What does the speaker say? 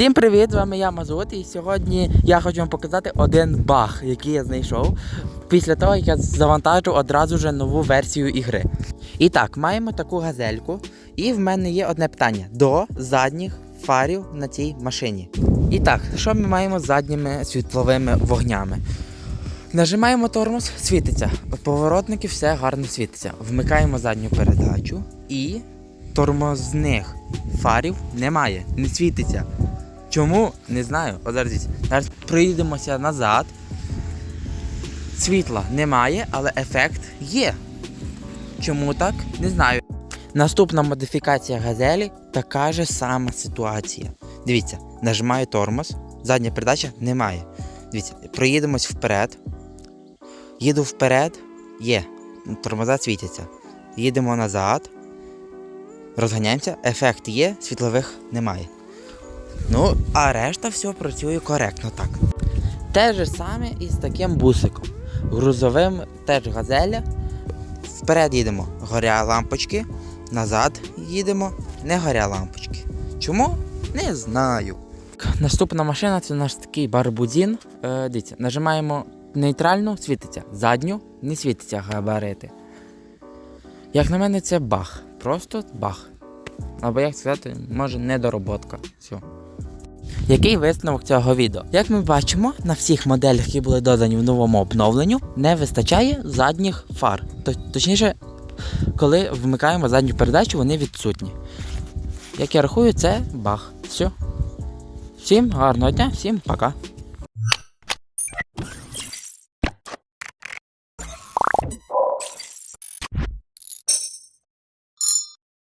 Всім привіт! З вами я Мазут, і сьогодні я хочу вам показати один баг, який я знайшов після того, як я завантажив одразу же нову версію ігри. І так, маємо таку газельку, і в мене є одне питання до задніх фарів на цій машині. І так, що ми маємо з задніми світловими вогнями? Нажимаємо тормоз, світиться. Поворотники все гарно світиться. Вмикаємо задню передачу і тормозних фарів немає, не світиться. Чому? Не знаю. От зараз, зараз проїдемося назад. Світла немає, але ефект є. Чому так? Не знаю. Наступна модифікація газелі така ж сама ситуація. Дивіться, нажимаю тормоз, задня передача немає. Дивіться, проїдемось вперед. Їду вперед, є. Тормоза світяться. Їдемо назад. Розганяємося, ефект є, світлових немає. Ну, а решта все працює коректно так. Те ж саме і з таким бусиком. Грузовим теж газеля. Вперед їдемо, горя лампочки, назад їдемо, не горя лампочки. Чому? Не знаю. Наступна машина це наш такий барбудін. Е, дивіться, нажимаємо нейтральну, світиться. Задню не світиться габарити. Як на мене, це баг. Просто баг. Або як сказати, може недороботка. Все. Який висновок цього відео? Як ми бачимо, на всіх моделях, які були додані в новому обновленню, не вистачає задніх фар. Точніше, коли вмикаємо задню передачу, вони відсутні. Як я рахую, це баг. Все. Всім гарного дня, всім пока.